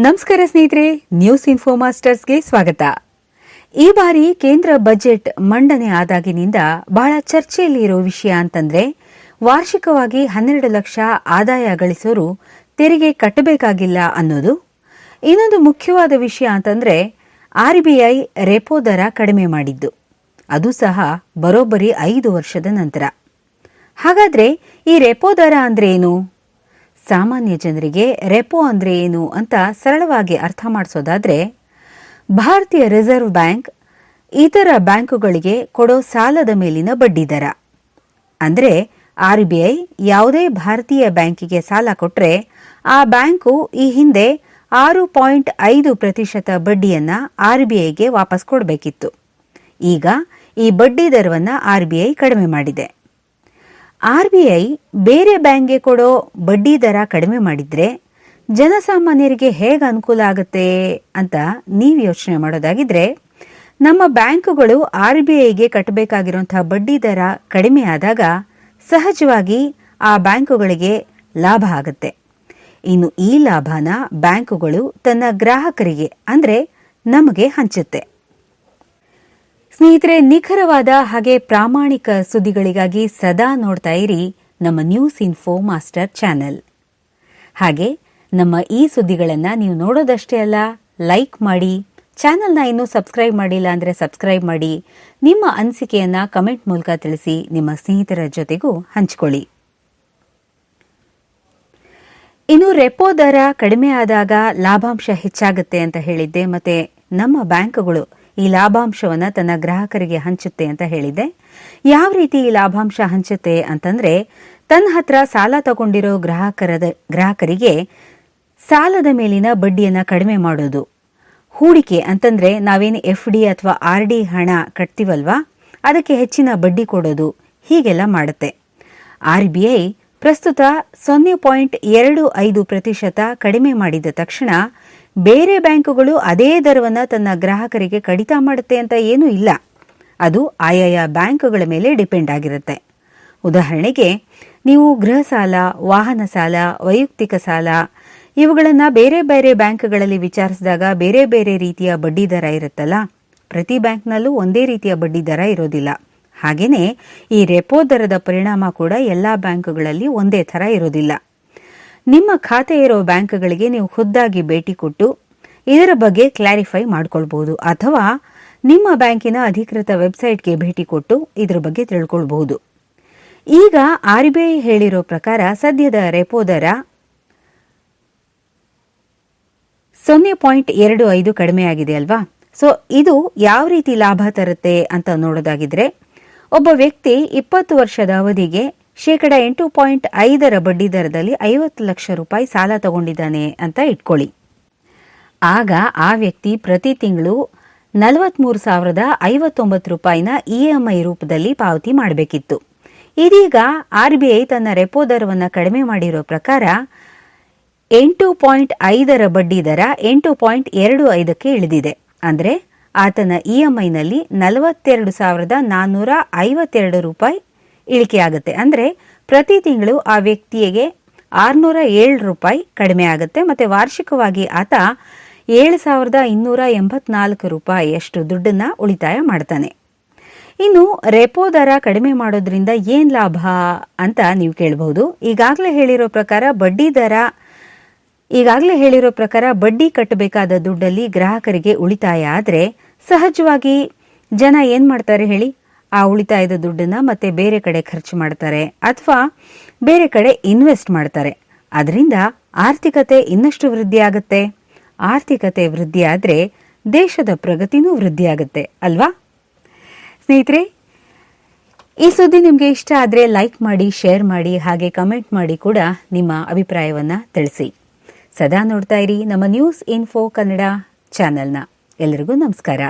ನಮಸ್ಕಾರ ಸ್ನೇಹಿತರೆ news info ಮಾಸ್ಟರ್ಸ್ಗೆ ಸ್ವಾಗತ. ಈ ಬಾರಿ ಕೇಂದ್ರ ಬಜೆಟ್ ಮಂಡನೆ ಆದಾಗಿನಿಂದ ಬಹಳ ಚರ್ಚೆಯಲ್ಲಿ ಇರೋ ವಿಷಯ ಅಂತಂದ್ರೆ, ವಾರ್ಷಿಕವಾಗಿ ಹನ್ನೆರಡು ಲಕ್ಷ ಆದಾಯ ಗಳಿಸೋರು ತೆರಿಗೆ ಕಟ್ಟಬೇಕಾಗಿಲ್ಲ ಅನ್ನೋದು. ಇನ್ನೊಂದು ಮುಖ್ಯವಾದ ವಿಷಯ ಅಂತಂದ್ರೆ ಆರ್ಬಿಐ ರೆಪೋ ದರ ಕಡಿಮೆ ಮಾಡಿದ್ದು. ಅದು ಸಹ ಬರೋಬ್ಬರಿ ಐದು ವರ್ಷದ ನಂತರ. ಹಾಗಾದ್ರೆ ಈ ರೆಪೋ ದರ ಅಂದ್ರೆ ಏನು? ಸಾಮಾನ್ಯ ಜನರಿಗೆ ರೆಪೋ ಅಂದ್ರೆ ಏನು ಅಂತ ಸರಳವಾಗಿ ಅರ್ಥ ಮಾಡಿಸೋದಾದ್ರೆ, ಭಾರತೀಯ ರಿಸರ್ವ್ ಬ್ಯಾಂಕ್ ಇತರ ಬ್ಯಾಂಕುಗಳಿಗೆ ಕೊಡೋ ಸಾಲದ ಮೇಲಿನ ಬಡ್ಡಿ ದರ. ಅಂದ್ರೆ ಆರ್ಬಿಐ ಯಾವುದೇ ಭಾರತೀಯ ಬ್ಯಾಂಕಿಗೆ ಸಾಲ ಕೊಟ್ರೆ, ಆ ಬ್ಯಾಂಕು ಈ ಹಿಂದೆ ಆರು ಪಾಯಿಂಟ್ ಐದು ಪ್ರತಿಶತ ಬಡ್ಡಿಯನ್ನ ಆರ್ಬಿಐಗೆ ವಾಪಸ್ ಕೊಡಬೇಕಿತ್ತು. ಈಗ ಈ ಬಡ್ಡಿ ದರವನ್ನ ಆರ್ಬಿಐ ಕಡಿಮೆ ಮಾಡಿದೆ. ಆರ್ಬಿಐ ಬೇರೆ ಬ್ಯಾಂಕ್ಗೆ ಕೊಡೋ ಬಡ್ಡಿ ದರ ಕಡಿಮೆ ಮಾಡಿದ್ರೆ ಜನಸಾಮಾನ್ಯರಿಗೆ ಹೇಗೆ ಅನುಕೂಲ ಆಗುತ್ತೆ ಅಂತ ನೀವು ಯೋಚನೆ ಮಾಡೋದಾಗಿದ್ರೆ, ನಮ್ಮ ಬ್ಯಾಂಕುಗಳು ಆರ್ ಬಿ ಐಗೆ ಕಟ್ಟಬೇಕಾಗಿರುವಂತಹ ಬಡ್ಡಿ ದರ ಕಡಿಮೆ ಆದಾಗ ಸಹಜವಾಗಿ ಆ ಬ್ಯಾಂಕುಗಳಿಗೆ ಲಾಭ ಆಗುತ್ತೆ. ಇನ್ನು ಈ ಲಾಭನ ಬ್ಯಾಂಕುಗಳು ತನ್ನ ಗ್ರಾಹಕರಿಗೆ, ಅಂದ್ರೆ ನಮಗೆ ಹಂಚುತ್ತೆ. ಸ್ನೇಹಿತರೆ, ನಿಖರವಾದ ಹಾಗೆ ಪ್ರಾಮಾಣಿಕ ಸುದ್ದಿಗಳಿಗಾಗಿ ಸದಾ ನೋಡ್ತಾ ಇರಿ ನಮ್ಮ ನ್ಯೂಸ್ ಇನ್ಫೋ ಮಾಸ್ಟರ್ ಚಾನೆಲ್ ಹಾಗೆ, ನಮ್ಮ ಈ ಸುದ್ದಿಗಳನ್ನು ನೀವು ನೋಡೋದಷ್ಟೇ ಅಲ್ಲ ಲೈಕ್ ಮಾಡಿ ಚಾನೆಲ್ನ ಇನ್ನೂ ಸಬ್ಸ್ಕ್ರೈಬ್ ಮಾಡಿಲ್ಲ ಅಂದರೆ ಸಬ್ಸ್ಕ್ರೈಬ್ ಮಾಡಿ, ನಿಮ್ಮ ಅನಿಸಿಕೆಯನ್ನ ಕಮೆಂಟ್ ಮೂಲಕ ತಿಳಿಸಿ ನಿಮ್ಮ ಸ್ನೇಹಿತರ ಜೊತೆಗೂ ಹಂಚಿಕೊಳ್ಳಿ. ಇನ್ನು ರೆಪೋ ದರ ಕಡಿಮೆ ಆದಾಗ ಲಾಭಾಂಶ ಹೆಚ್ಚಾಗುತ್ತೆ ಅಂತ ಹೇಳಿದ್ದೆ, ಮತ್ತೆ ನಮ್ಮ ಬ್ಯಾಂಕುಗಳು ಈ ಲಾಭಾಂಶವನ್ನು ತನ್ನ ಗ್ರಾಹಕರಿಗೆ ಹಂಚುತ್ತೆ ಅಂತ ಹೇಳಿದೆ ಯಾವ ರೀತಿ ಈ ಲಾಭಾಂಶ ಹಂಚುತ್ತೆ ಅಂತಂದ್ರೆ, ತನ್ನ ಹತ್ರ ಸಾಲ ತಗೊಂಡಿರೋ ಗ್ರಾಹಕರದ, ಗ್ರಾಹಕರಿಗೆ ಸಾಲದ ಮೇಲಿನ ಬಡ್ಡಿಯನ್ನು ಕಡಿಮೆ ಮಾಡೋದು. ಹೂಡಿಕೆ ಅಂತಂದ್ರೆ ನಾವೇನು ಎಫ್ ಡಿ ಅಥವಾ ಆರ್ ಡಿ ಹಣ ಕಟ್ತೀವಲ್ವಾ? ಅದಕ್ಕೆ ಹೆಚ್ಚಿನ ಬಡ್ಡಿ ಕೊಡೋದು. ಹೀಗೆಲ್ಲ ಮಾಡುತ್ತೆ. ಆರ್ ಬಿ ಐ ಪ್ರಸ್ತುತ ಸೊನ್ನೆ ಪಾಯಿಂಟ್ ಎರಡು ಐದು ಪ್ರತಿಶತ ಕಡಿಮೆ ಮಾಡಿದ ತಕ್ಷಣ ಬೇರೆ ಬ್ಯಾಂಕುಗಳು ಅದೇ ದರವನ್ನು ತನ್ನ ಗ್ರಾಹಕರಿಗೆ ಕಡಿತ ಮಾಡುತ್ತೆ ಅಂತ ಏನೂ ಇಲ್ಲ. ಅದು ಆಯಾಯ ಬ್ಯಾಂಕುಗಳ ಮೇಲೆ ಡಿಪೆಂಡ್ ಆಗಿರುತ್ತೆ. ಉದಾಹರಣೆಗೆ, ನೀವು ಗೃಹ ಸಾಲ, ವಾಹನ ಸಾಲ, ವೈಯಕ್ತಿಕ ಸಾಲ, ಇವುಗಳನ್ನು ಬೇರೆ ಬೇರೆ ಬ್ಯಾಂಕ್ಗಳಲ್ಲಿ ವಿಚಾರಿಸಿದಾಗ ಬೇರೆ ಬೇರೆ ರೀತಿಯ ಬಡ್ಡಿ ದರ ಇರುತ್ತಲ್ಲ? ಪ್ರತಿ ಬ್ಯಾಂಕ್ನಲ್ಲೂ ಒಂದೇ ರೀತಿಯ ಬಡ್ಡಿ ದರ ಇರೋದಿಲ್ಲ. ಹಾಗೆಯೇ ಈ ರೆಪೋ ದರದ ಪರಿಣಾಮ ಕೂಡ ಎಲ್ಲ ಬ್ಯಾಂಕುಗಳಲ್ಲಿ ಒಂದೇ ಥರ ಇರೋದಿಲ್ಲ. ನಿಮ್ಮ ಖಾತೆ ಇರೋ ಬ್ಯಾಂಕ್ಗಳಿಗೆ ನೀವು ಖುದ್ದಾಗಿ ಭೇಟಿ ಕೊಟ್ಟು ಇದರ ಬಗ್ಗೆ ಕ್ಲಾರಿಫೈ ಮಾಡ್ಕೊಳ್ಬಹುದು ಅಥವಾ ನಿಮ್ಮ ಬ್ಯಾಂಕಿನ ಅಧಿಕೃತ ವೆಬ್ಸೈಟ್ಗೆ ಭೇಟಿ ಕೊಟ್ಟು ಇದರ ಬಗ್ಗೆ ತಿಳ್ಕೊಳ್ಬಹುದು. ಈಗ ಆರ್ಬಿಐ ಹೇಳಿರೋ ಪ್ರಕಾರ ಸದ್ಯದ ರೆಪೋ ದರ ಸೊನ್ನೆ ಪಾಯಿಂಟ್ ಎರಡು ಐದು ಕಡಿಮೆಯಾಗಿದೆ ಅಲ್ವಾ? ಸೊ, ಇದು ಯಾವ ರೀತಿ ಲಾಭ ತರುತ್ತೆ ಅಂತ ನೋಡೋದಾಗಿದ್ರೆ, ಒಬ್ಬ ವ್ಯಕ್ತಿ ಇಪ್ಪತ್ತು ವರ್ಷದ ಅವಧಿಗೆ ಶೇಕಡ ಎಂಟು ಪಾಯಿಂಟ್ ಐದರ ಬಡ್ಡಿ ದರದಲ್ಲಿ ಐವತ್ತು ಲಕ್ಷ ರೂಪಾಯಿ ಸಾಲ ತಗೊಂಡಿದ್ದಾನೆ ಅಂತ ಇಟ್ಕೊಳ್ಳಿ. ಆಗ ಆ ವ್ಯಕ್ತಿ ಪ್ರತಿ ತಿಂಗಳು ನಲವತ್ಮೂರು ಸಾವಿರದ ಐವತ್ತೊಂಬತ್ತು ರೂಪಾಯಿನ ಇಎಂಐ ರೂಪದಲ್ಲಿ ಪಾವತಿ ಮಾಡಬೇಕಿತ್ತು. ಇದೀಗ ಆರ್ಬಿಐ ತನ್ನ ರೆಪೋ ದರವನ್ನು ಕಡಿಮೆ ಮಾಡಿರೋ ಪ್ರಕಾರ ಎಂಟು ಪಾಯಿಂಟ್ ಐದರ ಬಡ್ಡಿ ದರ ಎಂಟು ಪಾಯಿಂಟ್ ಎರಡು ಐದಕ್ಕೆ ಇಳಿದಿದೆ. ಅಂದರೆ ಆತನ ಇಎಂಐನಲ್ಲಿ ನಲವತ್ತೆರಡು ಸಾವಿರದ ನಾನ್ನೂರ ಐವತ್ತೆರಡು ರೂಪಾಯಿ ಇಳಿಕೆಯಾಗುತ್ತೆ. ಅಂದರೆ ಪ್ರತಿ ತಿಂಗಳು ಆ ವ್ಯಕ್ತಿಗೆ ಆರುನೂರ ಏಳು ರೂಪಾಯಿ ಕಡಿಮೆ ಆಗುತ್ತೆ. ಮತ್ತು ವಾರ್ಷಿಕವಾಗಿ ಆತ ಏಳು ಸಾವಿರದ ಇನ್ನೂರ ಎಂಬತ್ನಾಲ್ಕು ರೂಪಾಯಿಯಷ್ಟು ದುಡ್ಡನ್ನು ಉಳಿತಾಯ ಮಾಡ್ತಾನೆ. ಇನ್ನು ರೆಪೋ ದರ ಕಡಿಮೆ ಮಾಡೋದ್ರಿಂದ ಏನು ಲಾಭ ಅಂತ ನೀವು ಕೇಳಬಹುದು. ಈಗಾಗಲೇ ಹೇಳಿರೋ ಪ್ರಕಾರ ಬಡ್ಡಿ ದರ, ಈಗಾಗಲೇ ಹೇಳಿರೋ ಪ್ರಕಾರ ಬಡ್ಡಿ ಕಟ್ಟಬೇಕಾದ ದುಡ್ಡಲ್ಲಿ ಗ್ರಾಹಕರಿಗೆ ಉಳಿತಾಯ ಆದರೆ ಸಹಜವಾಗಿ ಜನ ಏನು ಮಾಡ್ತಾರೆ ಹೇಳಿ? ಆ ಉಳಿತಾಯದ ದುಡ್ಡನ್ನ ಮತ್ತೆ ಬೇರೆ ಕಡೆ ಖರ್ಚು ಮಾಡ್ತಾರೆ ಅಥವಾ ಬೇರೆ ಕಡೆ ಇನ್ವೆಸ್ಟ್ ಮಾಡ್ತಾರೆ. ಅದರಿಂದ ಆರ್ಥಿಕತೆ ಇನ್ನಷ್ಟು ವೃದ್ಧಿ ಆಗುತ್ತೆ. ಆರ್ಥಿಕತೆ ವೃದ್ಧಿ ಆದ್ರೆ ದೇಶದ ಪ್ರಗತಿನೂ ವೃದ್ಧಿ ಆಗುತ್ತೆ, ಅಲ್ವಾ? ಸ್ನೇಹಿತರೆ, ಈ ಸುದ್ದಿ ನಿಮಗೆ ಇಷ್ಟ ಆದರೆ ಲೈಕ್ ಮಾಡಿ, ಶೇರ್ ಮಾಡಿ, ಹಾಗೆ ಕಮೆಂಟ್ ಮಾಡಿ ಕೂಡ ನಿಮ್ಮ ಅಭಿಪ್ರಾಯವನ್ನು ತಿಳಿಸಿ. ಸದಾ ನೋಡ್ತಾ ಇರಿ ನಮ್ಮ ನ್ಯೂಸ್ ಇನ್ಫೋ ಕನ್ನಡ ಚಾನೆಲ್ನ. ಎಲ್ಲರಿಗೂ ನಮಸ್ಕಾರ.